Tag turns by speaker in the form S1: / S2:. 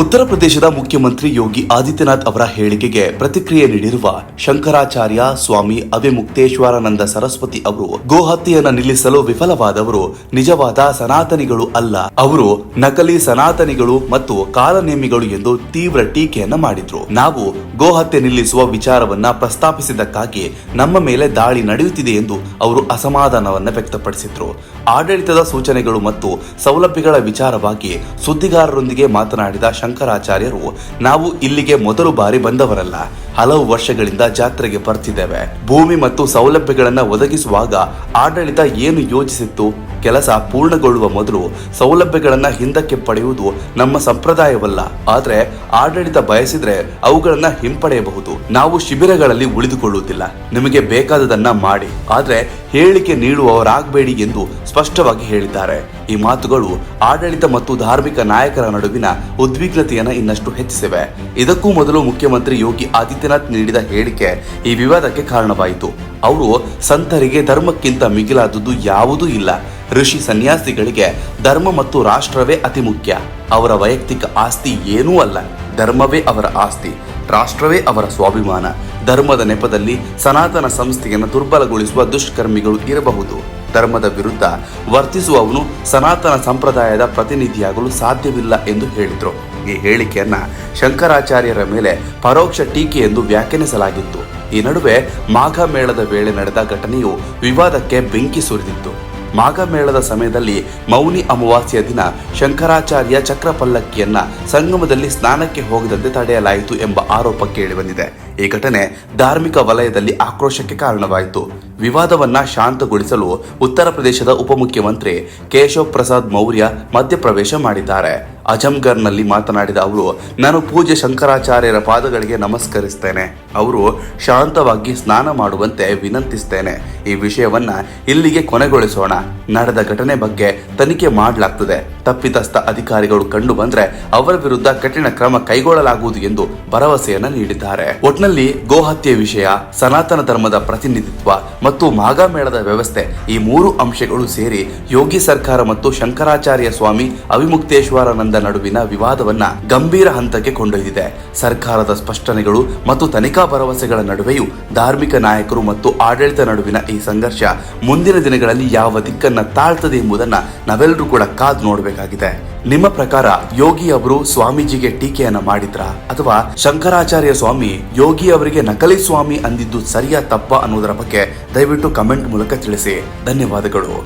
S1: ಉತ್ತರ ಪ್ರದೇಶದ ಮುಖ್ಯಮಂತ್ರಿ ಯೋಗಿ ಆದಿತ್ಯನಾಥ್ ಅವರ ಹೇಳಿಕೆಗೆ ಪ್ರತಿಕ್ರಿಯೆ ನೀಡಿರುವ ಶಂಕರಾಚಾರ್ಯ ಸ್ವಾಮಿ ಅವಿಮುಕ್ತೇಶ್ವರಾನಂದ ಸರಸ್ವತಿ ಅವರು, ಗೋಹತ್ಯೆಯನ್ನು ನಿಲ್ಲಿಸಲು ವಿಫಲವಾದವರು ನಿಜವಾದ ಸನಾತನಿಗಳು ಅಲ್ಲ. ಅವರು ನಕಲಿ ಸನಾತನಿಗಳು ಮತ್ತು ಕಾಲನೇಮಿಗಳು ಎಂದು ತೀವ್ರ ಟೀಕೆಯನ್ನ ಮಾಡಿದ್ರು. ನಾವು ಗೋಹತ್ಯೆ ನಿಲ್ಲಿಸುವ ವಿಚಾರವನ್ನ ಪ್ರಸ್ತಾಪಿಸಿದ್ದಕ್ಕಾಗಿ ನಮ್ಮ ಮೇಲೆ ದಾಳಿ ನಡೆಯುತ್ತಿದೆ ಎಂದು ಅವರು ಅಸಮಾಧಾನವನ್ನ ವ್ಯಕ್ತಪಡಿಸಿದ್ರು. ಆಡಳಿತದ ಸೂಚನೆಗಳು ಮತ್ತು ಸೌಲಭ್ಯಗಳ ವಿಚಾರವಾಗಿ ಸುದ್ದಿಗಾರರೊಂದಿಗೆ ಮಾತನಾಡಿದ ಶಂಕರಾಚಾರ್ಯರು, ನಾವು ಇಲ್ಲಿಗೆ ಮೊದಲು ಬಾರಿ ಬಂದವರಲ್ಲ, ಹಲವು ವರ್ಷಗಳಿಂದ ಜಾತ್ರೆಗೆ ಬರ್ತಿದ್ದೇವೆ. ಭೂಮಿ ಮತ್ತು ಸೌಲಭ್ಯಗಳನ್ನು ಒದಗಿಸುವಾಗ ಆಡಳಿತ ಏನು ಯೋಜಿಸಿತ್ತು ಕೆಲಸ ಪೂರ್ಣಗೊಳ್ಳುವ ಮೊದಲು ಸೌಲಭ್ಯಗಳನ್ನು ಹಿಂದಕ್ಕೆ ಪಡೆಯುವುದು ನಮ್ಮ ಸಂಪ್ರದಾಯವಲ್ಲ. ಆದರೆ ಆಡಳಿತ ಬಯಸಿದ್ರೆ ಅವುಗಳನ್ನು ಹಿಂಪಡೆಯಬಹುದು. ನಾವು ಶಿಬಿರಗಳಲ್ಲಿ ಉಳಿದುಕೊಳ್ಳುವುದಿಲ್ಲ. ನಿಮಗೆ ಬೇಕಾದದನ್ನ ಮಾಡಿ. ಆದರೆ ಹೇಳಿಕೆ ನೀಡುವವರಾಗಬೇಡಿ ಎಂದು ಸ್ಪಷ್ಟವಾಗಿ ಹೇಳಿದ್ದಾರೆ. ಈ ಮಾತುಗಳು ಆಡಳಿತ ಮತ್ತು ಧಾರ್ಮಿಕ ನಾಯಕರ ನಡುವಿನ ಉದ್ವಿಗ್ನತೆಯನ್ನು ಇನ್ನಷ್ಟು ಹೆಚ್ಚಿಸಿವೆ. ಇದಕ್ಕೂ ಮೊದಲು ಮುಖ್ಯಮಂತ್ರಿ ಯೋಗಿ ಆದಿತ್ಯನಾಥ್ ನೀಡಿದ ಹೇಳಿಕೆ ಈ ವಿವಾದಕ್ಕೆ ಕಾರಣವಾಯಿತು. ಅವರು, ಸಂತರಿಗೆ ಧರ್ಮಕ್ಕಿಂತ ಮಿಗಿಲಾದುದು ಯಾವುದೂ ಇಲ್ಲ. ಋಷಿ ಸನ್ಯಾಸಿಗಳಿಗೆ ಧರ್ಮ ಮತ್ತು ರಾಷ್ಟ್ರವೇ ಅತಿ ಮುಖ್ಯ. ಅವರ ವೈಯಕ್ತಿಕ ಆಸ್ತಿ ಏನೂ ಅಲ್ಲ. ಧರ್ಮವೇ ಅವರ ಆಸ್ತಿ. ರಾಷ್ಟ್ರವೇ ಅವರ ಸ್ವಾಭಿಮಾನ. ಧರ್ಮದ ನೆಪದಲ್ಲಿ ಸನಾತನ ಸಂಸ್ಥೆಯನ್ನು ದುರ್ಬಲಗೊಳಿಸುವ ದುಷ್ಕರ್ಮಿಗಳು ಇರಬಹುದು. ಧರ್ಮದ ವಿರುದ್ಧ ವರ್ತಿಸುವವನು ಸನಾತನ ಸಂಪ್ರದಾಯದ ಪ್ರತಿನಿಧಿಯಾಗಲು ಸಾಧ್ಯವಿಲ್ಲ ಎಂದು ಹೇಳಿದರು. ಈ ಹೇಳಿಕೆಯನ್ನ ಶಂಕರಾಚಾರ್ಯರ ಮೇಲೆ ಪರೋಕ್ಷ ಟೀಕೆ ಎಂದು ವ್ಯಾಖ್ಯಾನಿಸಲಾಗಿತ್ತು. ಈ ನಡುವೆ ಮಾಘ ಮೇಳದ ವೇಳೆ ನಡೆದ ಘಟನೆಯು ವಿವಾದಕ್ಕೆ ಬೆಂಕಿ ಸುರಿದಿತ್ತು. ಮಾಘ ಮೇಳದ ಸಮಯದಲ್ಲಿ ಮೌನಿ ಅಮಾವಾಸ್ಯ ದಿನ ಶಂಕರಾಚಾರ್ಯ ಚಕ್ರ ಪಲ್ಲಕ್ಕಿಯನ್ನ ಸಂಗಮದಲ್ಲಿ ಸ್ನಾನಕ್ಕೆ ಹೋಗದಂತೆ ತಡೆಯಲಾಯಿತು ಎಂಬ ಆರೋಪ ಕೇಳಿಬಂದಿದೆ. ಈ ಘಟನೆ ಧಾರ್ಮಿಕ ವಲಯದಲ್ಲಿ ಆಕ್ರೋಶಕ್ಕೆ ಕಾರಣವಾಯಿತು. ವಿವಾದವನ್ನ ಶಾಂತಗೊಳಿಸಲು ಉತ್ತರ ಪ್ರದೇಶದ ಉಪಮುಖ್ಯಮಂತ್ರಿ ಕೇಶವ್ ಪ್ರಸಾದ್ ಮೌರ್ಯ ಮಧ್ಯಪ್ರವೇಶ ಮಾಡಿದ್ದಾರೆ. ಅಜಂಗರ್ನಲ್ಲಿ ಮಾತನಾಡಿದ ಅವರು, ನಾನು ಪೂಜ್ಯ ಶಂಕರಾಚಾರ್ಯರ ಪಾದಗಳಿಗೆ ನಮಸ್ಕರಿಸ್ತೇನೆ. ಅವರು ಶಾಂತವಾಗಿ ಸ್ನಾನ ಮಾಡುವಂತೆ ವಿನಂತಿಸ್ತೇನೆ. ಈ ವಿಷಯವನ್ನ ಇಲ್ಲಿಗೆ ಕೊನೆಗೊಳಿಸೋಣ. ನಡೆದ ಘಟನೆ ಬಗ್ಗೆ ತನಿಖೆ ಮಾಡಲಾಗ್ತದೆ. ತಪ್ಪಿತಸ್ಥ ಅಧಿಕಾರಿಗಳು ಕಂಡು ಬಂದ್ರೆ ಅವರ ವಿರುದ್ಧ ಕಠಿಣ ಕ್ರಮ ಕೈಗೊಳ್ಳಲಾಗುವುದು ಎಂದು ಭರವಸೆಯನ್ನ ನೀಡಿದ್ದಾರೆ. ಒಟ್ನಲ್ಲಿ ಗೋಹತ್ಯೆ ವಿಷಯ, ಸನಾತನ ಧರ್ಮದ ಪ್ರತಿನಿಧಿತ್ವ ಮತ್ತು ಮಾಘ ಮೇಳದ ವ್ಯವಸ್ಥೆ ಈ ಮೂರು ಅಂಶಗಳು ಸೇರಿ ಯೋಗಿ ಸರ್ಕಾರ ಮತ್ತು ಶಂಕರಾಚಾರ್ಯ ಸ್ವಾಮಿ ಅವಿಮುಕ್ತೇಶ್ವರಾನಂದ ನಡುವಿನ ವಿವಾದವನ್ನ ಗಂಭೀರ ಹಂತಕ್ಕೆ ಕೊಂಡೊಯ್ದಿದೆ. ಸರ್ಕಾರದ ಸ್ಪಷ್ಟನೆಗಳು ಮತ್ತು ತನಿಖಾ ಭರವಸೆಗಳ ನಡುವೆಯೂ ಧಾರ್ಮಿಕ ನಾಯಕರು ಮತ್ತು ಆಡಳಿತ ನಡುವಿನ ಈ ಸಂಘರ್ಷ ಮುಂದಿನ ದಿನಗಳಲ್ಲಿ ಯಾವ ದಿಕ್ಕನ್ನ ತಾಳ್ತದೆ ಎಂಬುದನ್ನ ನಾವೆಲ್ಲರೂ ಕೂಡ ಕಾದು ನೋಡಬೇಕಾಗಿದೆ. ನಿಮ್ಮ ಪ್ರಕಾರ ಯೋಗಿ ಅವರು ಸ್ವಾಮೀಜಿಗೆ ಟೀಕೆಯನ್ನ ಮಾಡಿದ್ರ? ಅಥವಾ ಶಂಕರಾಚಾರ್ಯ ಸ್ವಾಮಿ ಯೋಗಿ ಅವರಿಗೆ ನಕಲಿ ಸ್ವಾಮಿ ಅಂದಿದ್ದು ಸರಿಯಾ ತಪ್ಪ ಅನ್ನೋದರ ಬಗ್ಗೆ ದಯವಿಟ್ಟು ಕಮೆಂಟ್ ಮೂಲಕ ತಿಳಿಸಿ. ಧನ್ಯವಾದಗಳು.